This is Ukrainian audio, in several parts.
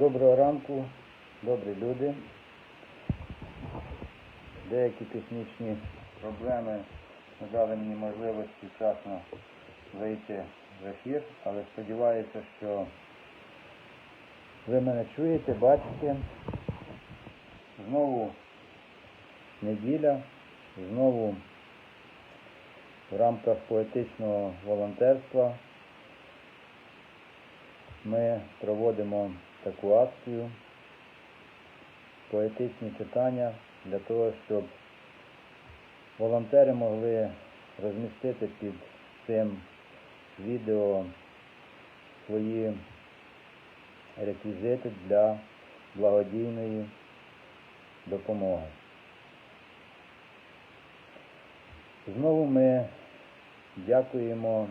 Доброго ранку, добрі люди. Деякі технічні проблеми не дали мені можливості вчасно вийти в ефір, але сподіваюся, що ви мене чуєте, бачите. Знову неділя, знову в рамках поетичного волонтерства ми проводимо таку акцію поетичні читання для того, щоб волонтери могли розмістити під цим відео свої реквізити для благодійної допомоги. Знову ми дякуємо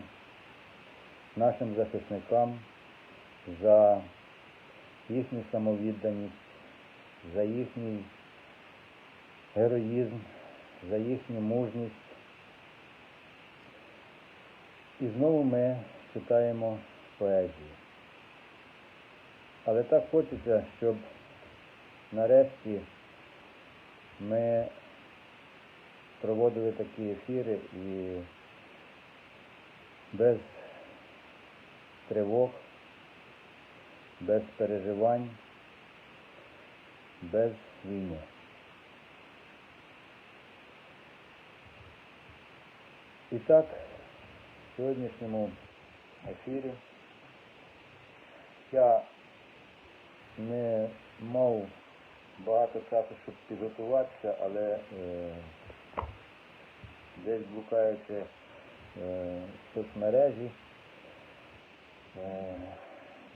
нашим захисникам за їхню самовідданість, за їхній героїзм, за їхню мужність. І знову ми читаємо поезію. Але так хочеться, щоб нарешті ми проводили такі ефіри і без тривог, без переживань, без війни. І так, в сьогоднішньому ефірі я не мав багато часу, щоб підготуватися, але е, десь блукаючи е, соцмережі, е,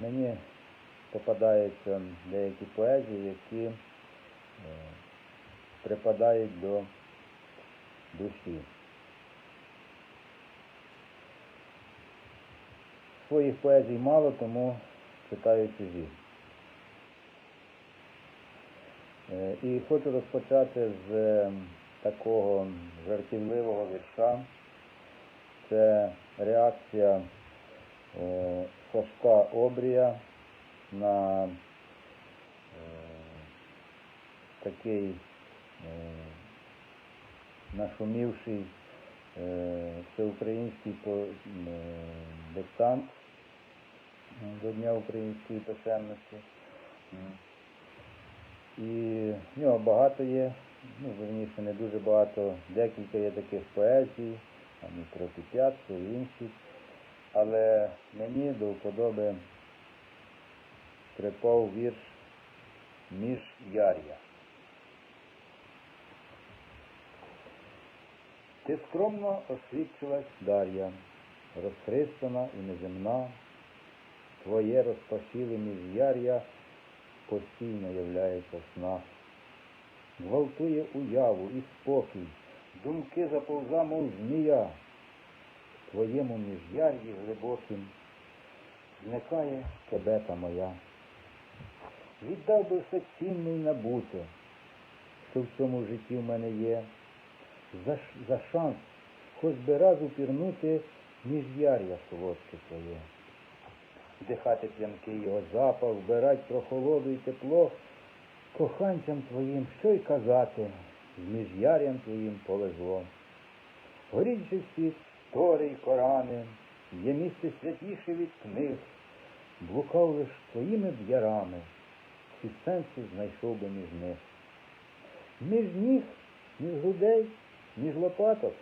мені попадаються деякі поезії, які е, припадають до душі. Своїх поезій мало, тому читаю чужі. Е, І хочу розпочати з е, такого жартівливого вірша. Це реакція Сашка Обрія на е, такий е, нашумівший е, всеукраїнський по- диктант до Дня української писемності. І в нього багато є, ну, верніше, не дуже багато, декілька є таких поезій, там і про і інші. Але мені до вподоби припав вірш між яр'я. Ти скромно освідчилась Дар'я, розхристана і неземна, твоє розпашіле міжяр'я постійно являється в снах. Гвалтує уяву і спокій, думки заповза, мов змія, твоєму міжяр'ї глибоким зникає кебета моя. Віддав би все цінне й набуте, що в цьому житті в мене є, за, за шанс хоч би раз упірнути міжяр'я солодке твоє вдихати п'янкий його запах, вбирать прохолоду й тепло, коханцям твоїм що й казати, з міжярям твоїм повезло. Горіть же всі тори й корани, є місце святіше від книг, блукав лиш твоїми б всі знайшов би між них. Між ніг, між грудей, між лопаток,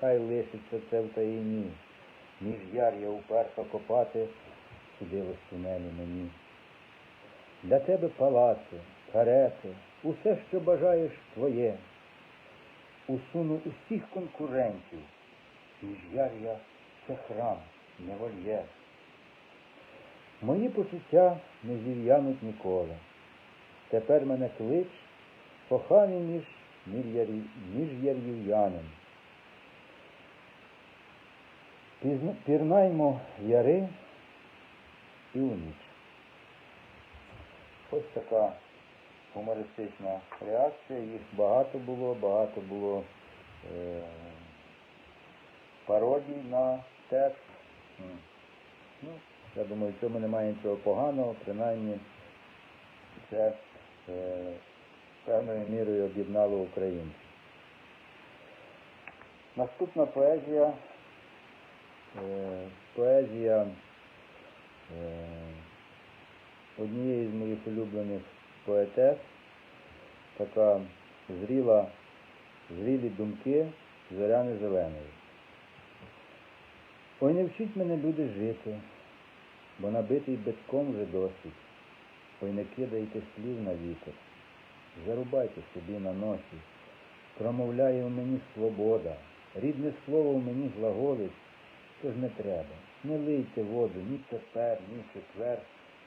хай лишиться це в таїні, між яр я уперто копати, судилось тунелі мені. Для тебе палаци, карети, усе, що бажаєш твоє. Усуну усіх конкурентів, міжяр'я це храм, не вольєр. Мої почуття не зів'януть ніколи. Тепер мене клич, коханий між між. Пізна- Пірнаймо яри і у ніч. Ось така гумористична реакція. Їх багато було, багато було е, пародій на текст. Ну, я думаю, в цьому немає нічого поганого, принаймні це певною мірою об'єднало українців. Наступна поезія, е, поезія е, однієї з моїх улюблених поетес, така зріла, зрілі думки Зоряни Зеленої. Ой, не вчіть мене, люди, жити, бо набитий битком вже досить. Ой, не кидайте слів на вітер, зарубайте собі на носі, промовляє в мені свобода, рідне слово в мені глаголить, тож не треба, не лийте воду ні тепер, ні четвер,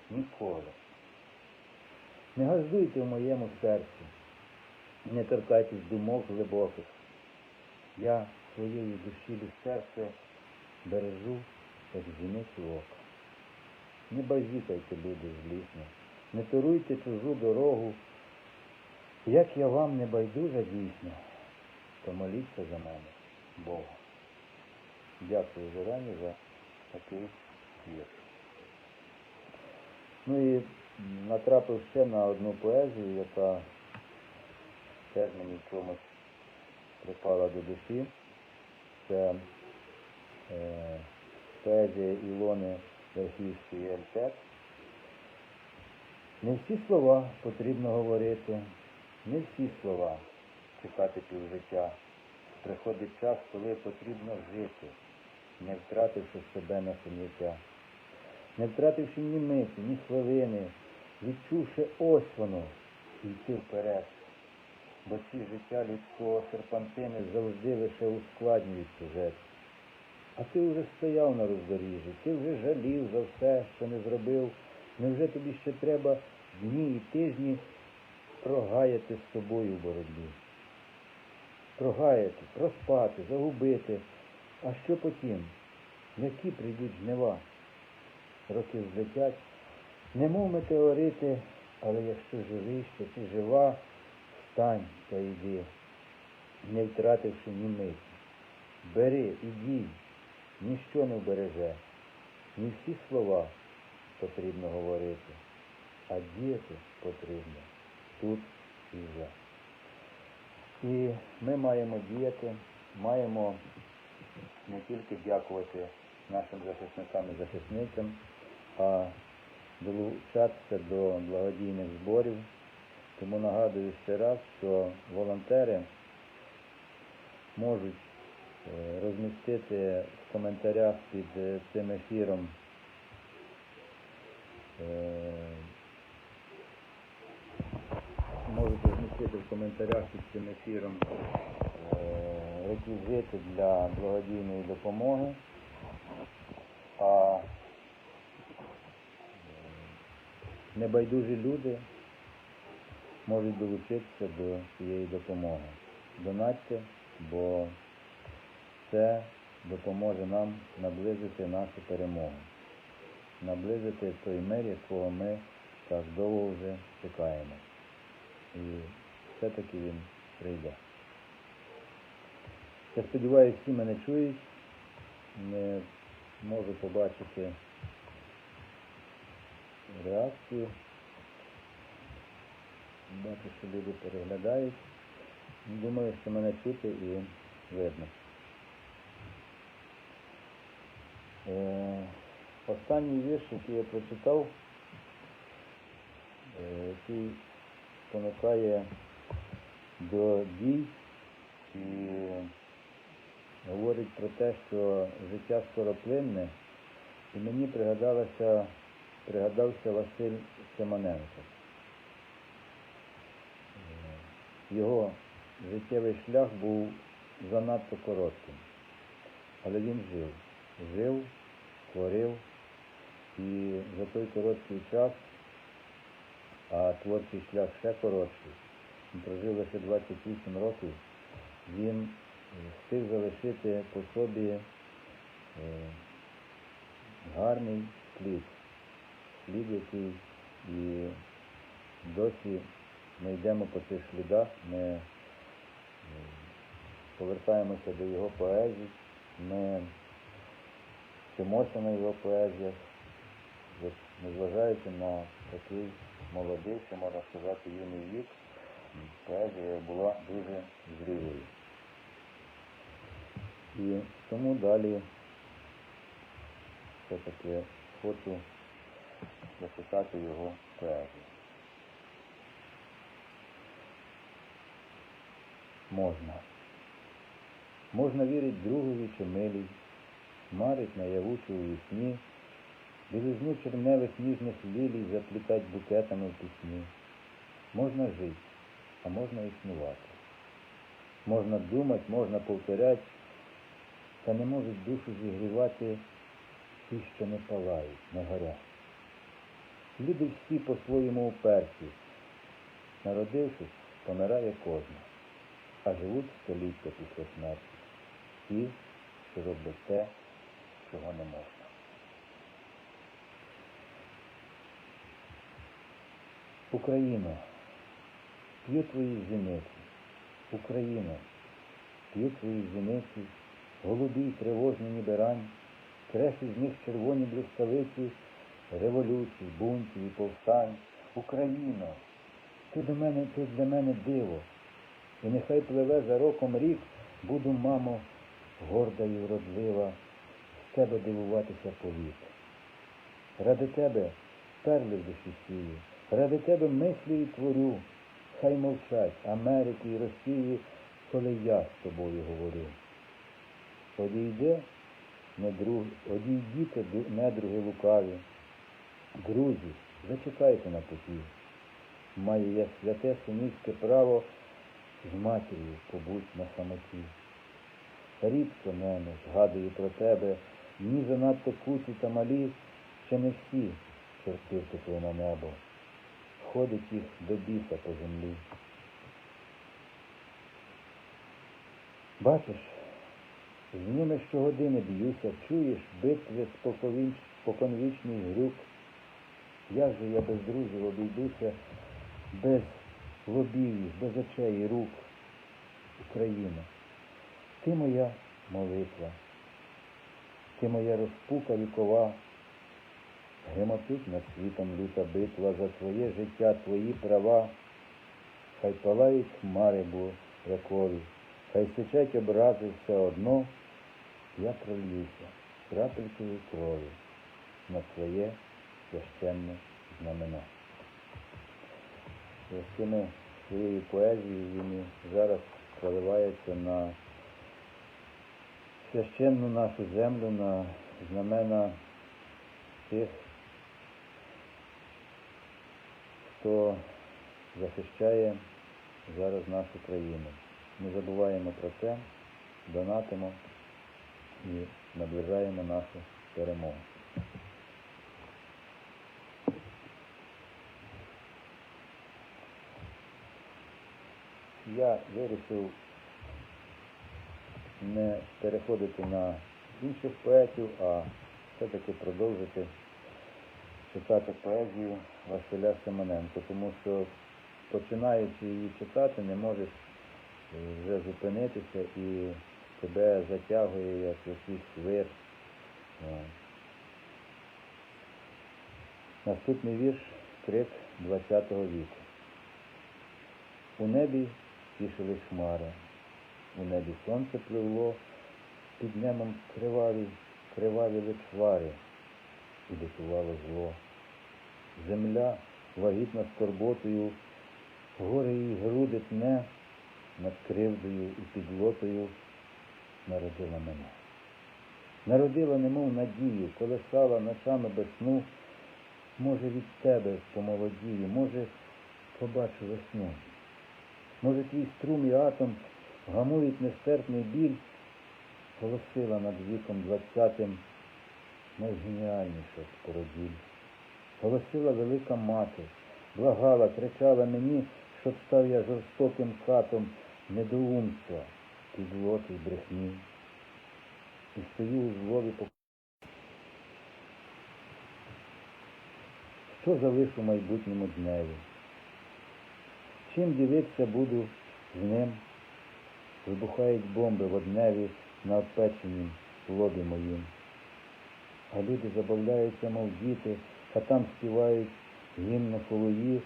ніколи. Не газдуйте в моєму серці, не торкайтесь думок глибоких. Я своєї душі серце бережу, як зіницю ока. Не базікайте, люди, злісно, не туруйте чужу дорогу. Як я вам не байдужа дійсно, то моліться за мене, Богу. Дякую зарані за такий вірш. Ну і натрапив ще на одну поезію, яка теж мені чомусь припала до душі. Це е, поезія Ілони Верхівської Ельтек. Не всі слова потрібно говорити, не всі слова чекати півжиття. Приходить час, коли потрібно жити, не втративши себе на саміття, не втративши ні миті, ні хвилини, відчувши ось воно і йти вперед. Бо ці життя людського серпантини завжди лише ускладнюють сюжет. А ти вже стояв на роздоріжжі, ти вже жалів за все, що не зробив. Невже тобі ще треба дні і тижні прогаяти з собою в? Прогаяти, проспати, загубити. А що потім? Які прийдуть жнива? Роки злетять, немов метеорити, але якщо живий, що ти жива, встань та йди, не втративши ні миті. Бери і ніщо не вбереже, ні всі слова потрібно говорити, а діяти потрібно тут і вже. І ми маємо діяти, маємо не тільки дякувати нашим захисникам і захисницям, а долучатися до благодійних зборів. Тому нагадую ще раз, що волонтери можуть е, розмістити в коментарях під е, цим ефіром е, можуть розмістити в коментарях під цим ефіром е, реквізити для благодійної допомоги. А е, небайдужі люди можуть долучитися до цієї допомоги. Донатьте, бо це допоможе нам наблизити нашу перемогу, наблизити той мир, якого ми так довго вже чекаємо. І все-таки він прийде. Я сподіваюся, всі мене чують. Не можу побачити реакцію. Бачу, що люди переглядають. Думаю, що мене чути і видно. Останній вірш, який я прочитав, е, який спонукає до дій і говорить про те, що життя скороплинне, і мені пригадалося, пригадався Василь Семененко. Е, Його життєвий шлях був занадто коротким, але він жив, жив, творив, і за той короткий час, а творчий шлях ще коротший, він прожив лише 28 років, він е, встиг залишити по собі е, гарний слід, слід, який і досі ми йдемо по цих слідах, ми е, повертаємося до його поезії, ми вчимося на його поезіях, незважаючи на такий молодий, ще можна сказати, юний вік, поезія була дуже зрілою. І тому далі все-таки хочу записати його поезію. Можна. Можна вірить другові чи милій, марить наявучу у вісні, білизну черневих ніжних лілій заплітать букетами в пісні. Можна жить, а можна існувати. Можна думать, можна повторять, та не можуть душу зігрівати ті, що не палають, не горять. Люди всі по-своєму уперті. Народившись, помирає кожен, а живуть століття після смерті. Ті, що роблять те, чого не можна. Україно, п'ю твої зіниці, Україно, п'ю твої зіниці, голубі й тривожні ніби рань, з них червоні блискавиці, революцій, бунтів і повстань. Україно, ти до мене, ти для мене диво, і нехай пливе за роком рік, буду, мамо, горда і вродлива, з тебе дивуватися повік. Ради тебе перли в душі сію, ради тебе мислі і творю, хай мовчать Америки і Росії, коли я з тобою говорю. Одійде, не друг, одійдіте, недруги лукаві. Друзі, зачекайте на путі. Маю я святе синівське право з матір'ю побудь на самоті. Рідко мене згадую про тебе, дні занадто куті та малі, ще не всі чорти втекли на небо. Ходить їх до біса по землі. Бачиш, з ними щогодини б'юся, чуєш битви споконвічний грюк. Як же я без друзів обійдуся, без лобів, без очей і рук? Україна, ти моя молитва, ти моя розпука вікова, гемотить над світом люта битва за твоє життя, твої права, хай палають хмари бурякові, хай сичать образи все одно, я прольюся крапелькою крові на твоє священне знамена. Цими своєю поезією він зараз проливається на священну нашу землю, на знамена тих, хто захищає зараз нашу країну. Ми забуваємо про це, донатимо і наближаємо нашу перемогу. Я вирішив не переходити на інших поетів, а все-таки продовжити читати поезію Василя Семененко, тому що починаючи її читати, не можеш е, вже зупинитися і тебе затягує як якийсь вир. Наступний вірш крик ХХ віку. У небі тішились хмари, у небі сонце пливло, під небом криваві, криваві личвари, і дитувало зло. Земля, вагітна скорботою, горе її груди тне, над кривдою і підлотою народила мене. Народила, немов надію, колесала ночами без сну, може від тебе помолодію, може побачу весну. Може, твій струм і атом гамують нестерпний біль, голосила над віком двадцятим найгеніальніша з породіль. Голосила велика мати, благала, кричала мені, щоб став я жорстоким катом недоумства, підлоти й брехні. І стою у злові по що залишу майбутньому дневі? Чим дивитися буду з ним? Вибухають бомби водневі на обпеченім лобі моїм. А люди забавляються, мов діти, а там співають Гімно холої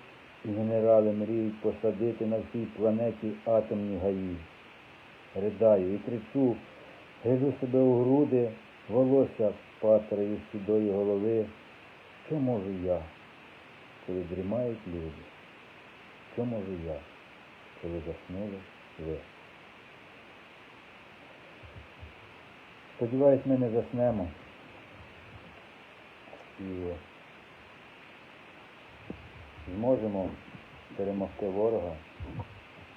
і генерали мріють посадити на всій планеті атомні гаї. Ридаю і кричу, гриду себе у груди, волосся патрою з сідої голови. Що можу я, коли дрімають люди? Що можу я, коли заснули ви? Сподіваюсь, ми не заснемо. І зможемо перемогти ворога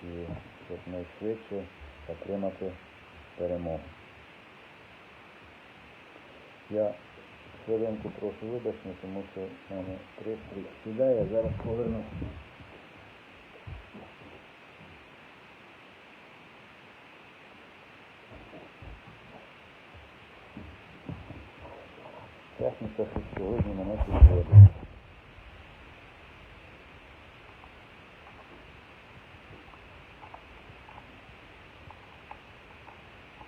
і якнайшвидше отримати перемогу. Я хвилинку прошу вибачення, тому що в мене пристрій сідає, зараз поверну. Техніка що сьогодні мене підводить.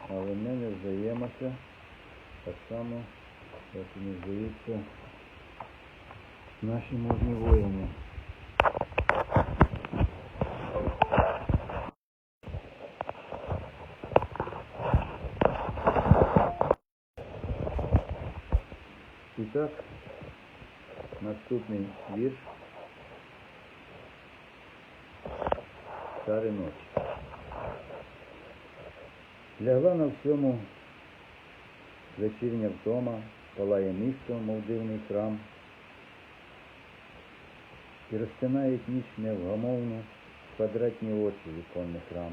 Але ми здаємося так само, як і не здаються наші мужні воїни. І так, наступний вірш Старі ночі. Лягла на всьому вечірня втома, палає місто, мов дивний храм, і розтинають ніч невгамовну квадратні очі віконних рам.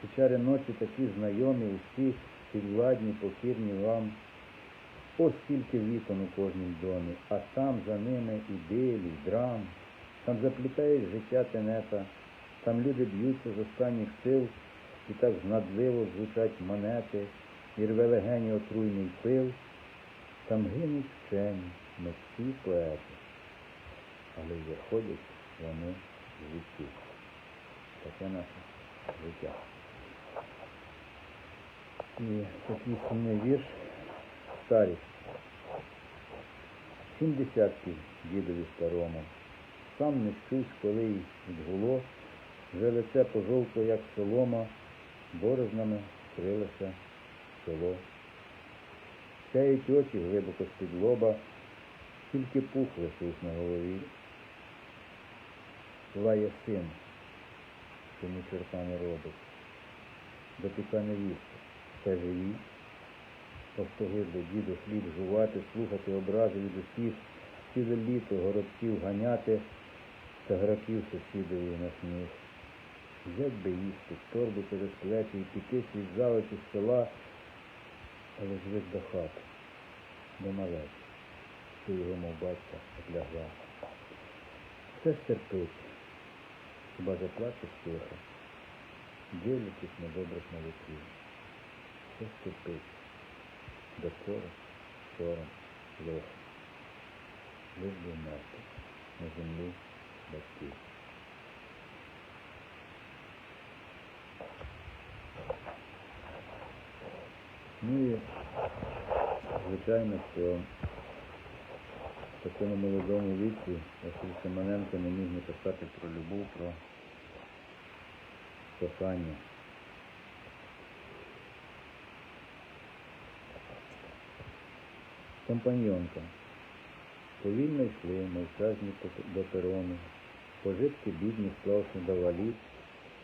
Ці чари ночі такі знайомі, усі підвладні, покірні вам. Ось скільки вікон у кожнім домі, а там за ними і білі, драм, там заплітають життя тенета, там люди б'ються з останніх сил, і так знадливо звучать монети, і рве легені отруйний пил, там гинуть вчені, митці поети, але й виходять вони з життів. Таке наше життя. І такий сумний вірш старість. Сім десятків дідові старому. Сам не щусь, коли й відгуло, вже лице пожовкло, як солома, борознами крилося село. Сяють очі глибоко з-під лоба, тільки пух висить на голові. Лає син, що ні чорта не робить. Допіка невістка, все живі. Остогидло діду хліб жувати, слухати образи від усіх, ціле літо горобців ганяти та граків сусідові на сміх. Взять би їсти, торбу через плечі і піти світ за з села, але звик до хати, до малець, що його, мов батька, отлягла. Все стерпить, хіба заплаче тихо, дивлячись на добрих малюків. Все стерпить до скоро, сором, лихо. Лиш би вмерти на землі батьків. Ну і, звичайно, що в такому молодому віці Василь Семененко не міг не писати про любов, про кохання. Компаньонка. Повільно йшли, мовчазні до перону. Пожитки бідні склавши до валіт.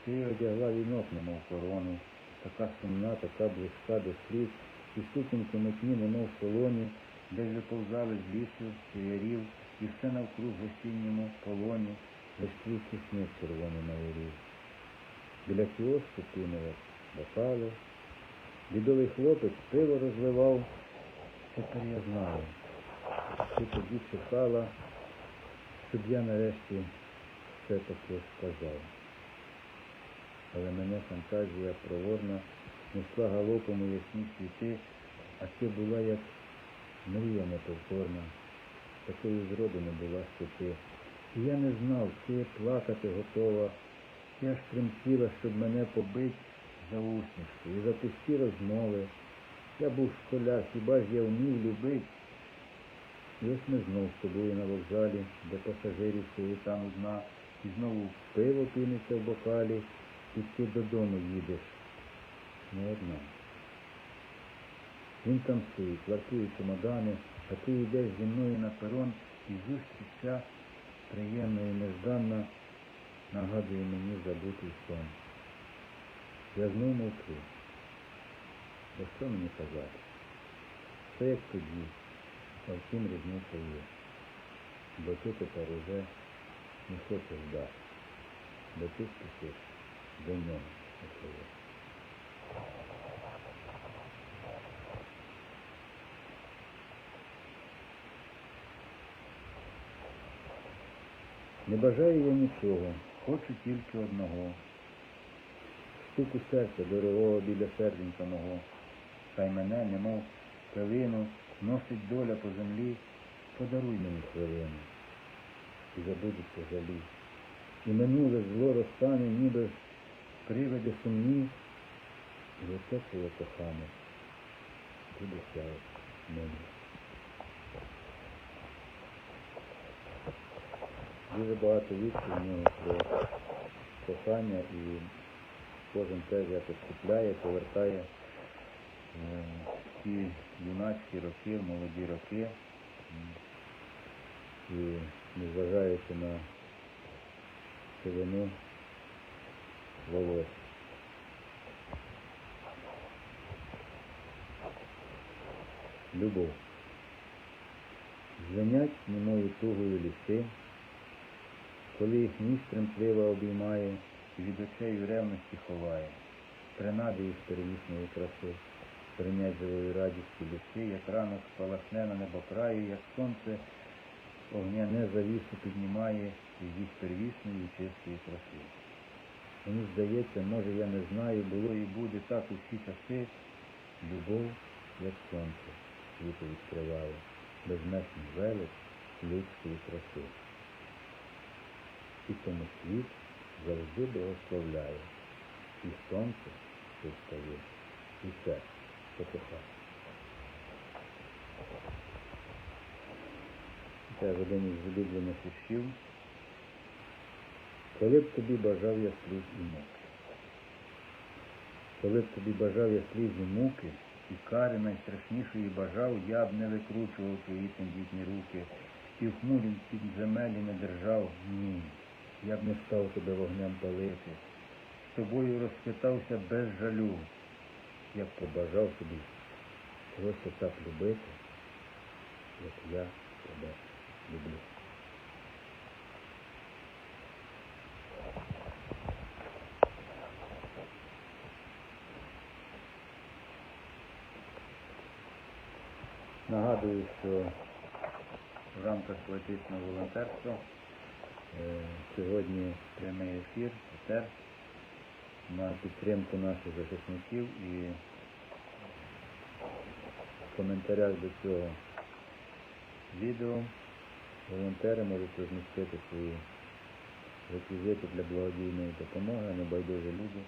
Ти одягла вінок, немов корону. Така сумна, така близька до сліз. І сукінки митні, немов солоні, де виповзали з лісу, з ярів, і все навкруг в осінньому полоні, без квітки сніг червоний на горі. Біля кіоску кинули бокали. Бідовий хлопець пиво розливав. Тепер я знаю. Ти тоді чекала, щоб я нарешті все таки сказав. Але мене фантазія проворна несла галопом у ясні світи, а ти була як мрія неповторна, такою зроду не була ще ти. І я не знав, ти плакати готова. Я ж тремтіла, щоб мене побить за усмішку і за пусті розмови. Я був школяр, хіба ж я вмів любить? І ось ми знов з тобою на вокзалі, де пасажирів там одна, і знову пиво піниться в бокалі, і ти додому їдеш. Не одна. Він там стоїть, вартує чемодани, а ти йдеш зі мною на перон, і зустріч ця приємна і нежданна нагадує мені забутий сон. Я знов мовчу. Бо що мені казати? Все як тоді, а втім різниця є. Бо ти тепер уже не хочеш дати, бо ти спішиш до нього. Не бажаю я нічого, хочу тільки одного. Стуку серця дорогого біля серденька мого. Хай мене, немов пилину, носить доля по землі, подаруй мені хвилину. І забудеться жалі. І минуле зло розтане, ніби привиди сумні, і оце твоє кохане буде сяяти мені. Дуже багато віршів в про кохання і кожен теж якось купляє, повертає е, ті юнацькі роки, молоді роки. І незважаючи на сивину волос. Любов. Звенять немою тугою ліси, коли їх ніж тремтлива обіймає, і від очей ревності ховає, принади їх первісної краси, прийнять живої радісті ліси, як ранок спалахне на небокраї, як сонце огняне завісу піднімає із їх первісної чистої краси. Мені здається, може я не знаю, було і буде так у всі часи, любов, як сонце, світу відкриває, безмежний велич людської краси і тому світ завжди благословляє. І сонце що встає, і все потухає. Це один із улюблених віршів. Коли б тобі бажав я сліз і муки. Коли б тобі бажав я сліз і муки, і кари найстрашнішої бажав, я б не викручував твої тендітні руки, і в хмурім підземелі не держав, ні. Я б не став тебе вогнем палити, з тобою розпитався без жалю. Я б побажав тобі когось так любити, як я тебе люблю. Нагадую, що в рамках поетичного волонтерства е, сьогодні прямий ефір, етер на підтримку наших захисників і в коментарях до цього відео волонтери можуть розмістити свої реквізити для благодійної допомоги, а небайдужі люди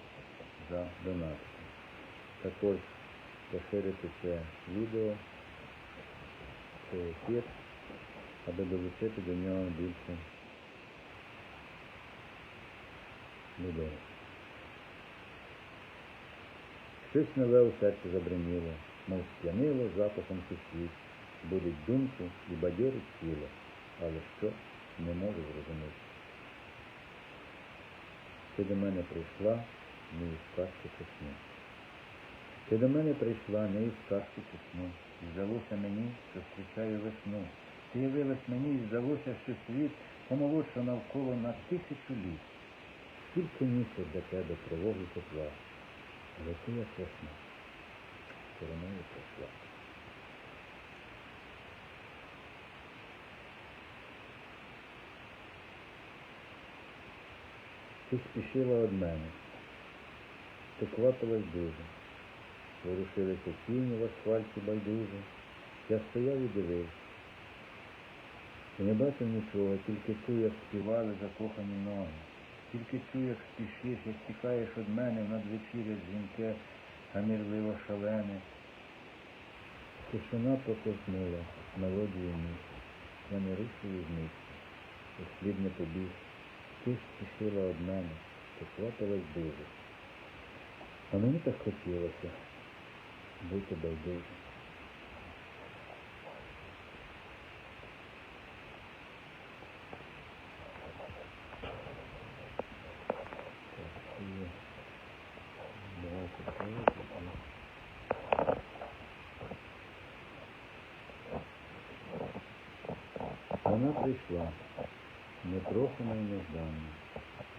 за донатки. Також поширити це відео, цей ефір, аби долучити до нього більше людей. Щось нове у серці забриніло, мов сп'янило запахом сусід, будить думку і бадьорить тіло, але що не можу зрозуміти. Ти до мене прийшла, не із казки чи. Ти до мене прийшла не із казки чи. Здалося мені, що зустрічаю весну. Ти мені і здалося, що світ помолодша навколо на тисячу літ. Скільки місяць для тебе тривоги тепла, але ти як весна, стороною пройшла. Ти спішила від мене, ти квапилась дуже, ворушилися тіні в асфальті байдуже. Я стояв і дивився. І не бачив нічого, тільки чув, як співали закохані ноги. Тільки чую, як спішиш, як тікаєш від мене в надвечір'я дзвінке, гамірливо шалене. Тишина проковтнула мелодію ніч. я не рушую з місця, слід не побіг. Ти спішила од мене, поквапилась дуже. А мені так хотілося бути байдужим. Так, і давайте поїдемо. Вона прийшла, непрохана і неждана,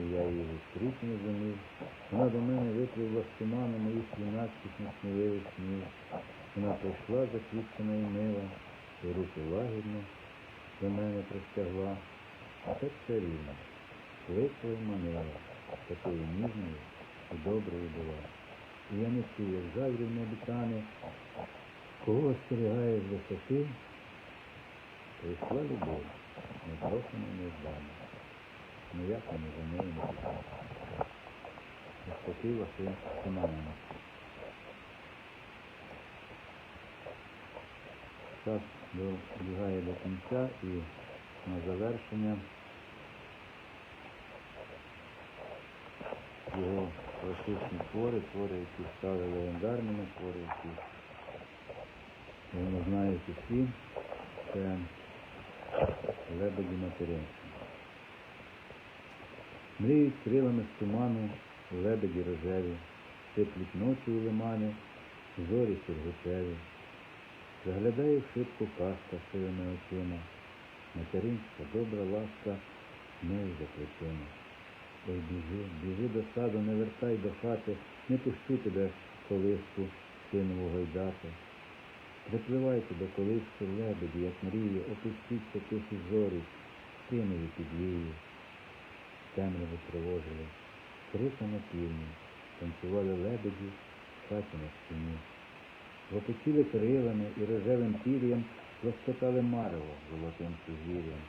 і я її зустріч не зумів. Вона до мене викрила з туману моїх юнацьких несміливих снів. Вона прийшла заквіткана і мила, і руки лагідно до мене простягла, а все рівно, кликала і манила, такою ніжною і доброю була. І я не чую, як жаврів необітане, кого остерігає висоти, Прийшла любов, непрохана і нездана. Ніяк мені за нею не писати. Навпаки, Василь Семенина. Час добігає до кінця і на завершення його класичні твори, твори, які стали легендарними, твори, які вони знають усі. Це лебеді материнські. Мріють крилами з туману, лебеді рожеві, сиплють ночі у лимані, зорі сіргучеві. Заглядає в шибку казка сивими очима, материнська добра ласка нею за. Ой, біжи, біжи до саду, не вертай до хати, не пущу тебе колиску, синову гойдати. Припливайте до колиски лебеді, як мрії, опустіться тихі зорі, синові під вією. Темряву тривожили, крика на півні, танцювали лебеді хаті на стіні. Лопотіли крилами і рожевим пір'ям розкотали марево золотим сузір'ям.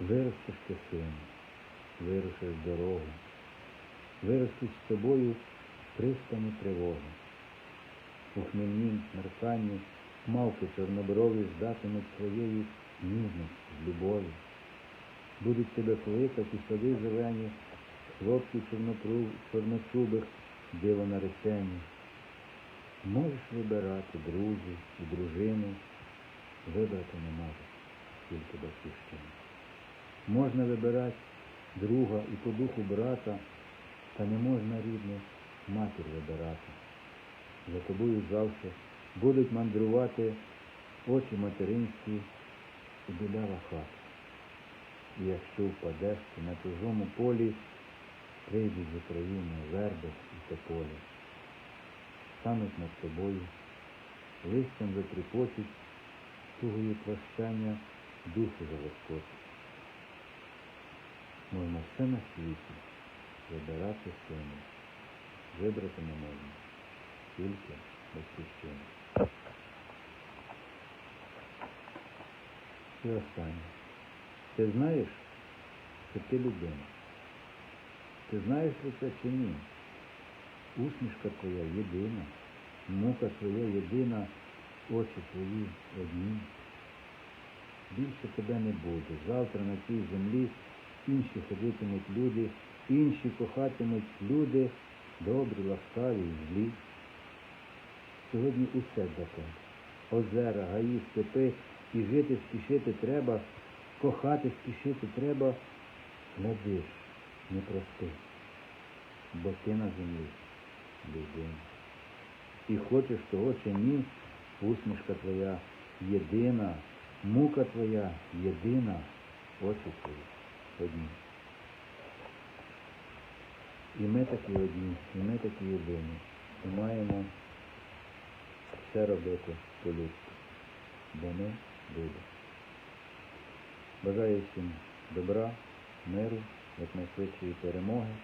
Виростеш ти, син, вирушиш дорогу, виростуть з тобою пристані тривоги. У хмельнім мерканні мавки чорноброві ждатимуть своєї ніжності, любові. Будуть тебе кликати сади зелені, хлопці чорнопру- чорночубих, диво наречені. Можеш вибирати друзів і дружину, вибрати не можеш, тільки батьківщину. Можна вибирати друга і по духу брата, та не можна рідну матір вибирати за тобою завжди будуть мандрувати очі материнські і білява хата. І якщо впадеш ти на чужому полі, прийдуть з України верби і тополі, стануть над тобою, листям затріпочуть, тугою прощання душу залоскочить. Можна все на світі вибирати сину, вибрати не можна тільки батьківщину. І останнє. Ти знаєш, що ти людина? Ти знаєш про це чи ні? Усмішка твоя єдина, мука твоя єдина, очі твої одні. Більше тебе не буде. Завтра на цій землі інші ходитимуть люди, інші кохатимуть люди, добрі, ласкаві злі. Сьогодні усе тебе. Озера, гаї, степи, і жити спішити треба, кохати спішити треба, глядиш, не прости, бо ти на землі людина. І хочеш того чи ні, усмішка твоя єдина, мука твоя єдина, очі твої одні. І ми такі одні, і ми такі єдині. І маємо все робити по-людськи, бо ми люди. Бажаю всім добра, миру, якнайшвидшої перемоги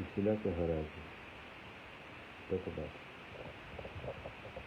і всіляких гараздів. До побачення.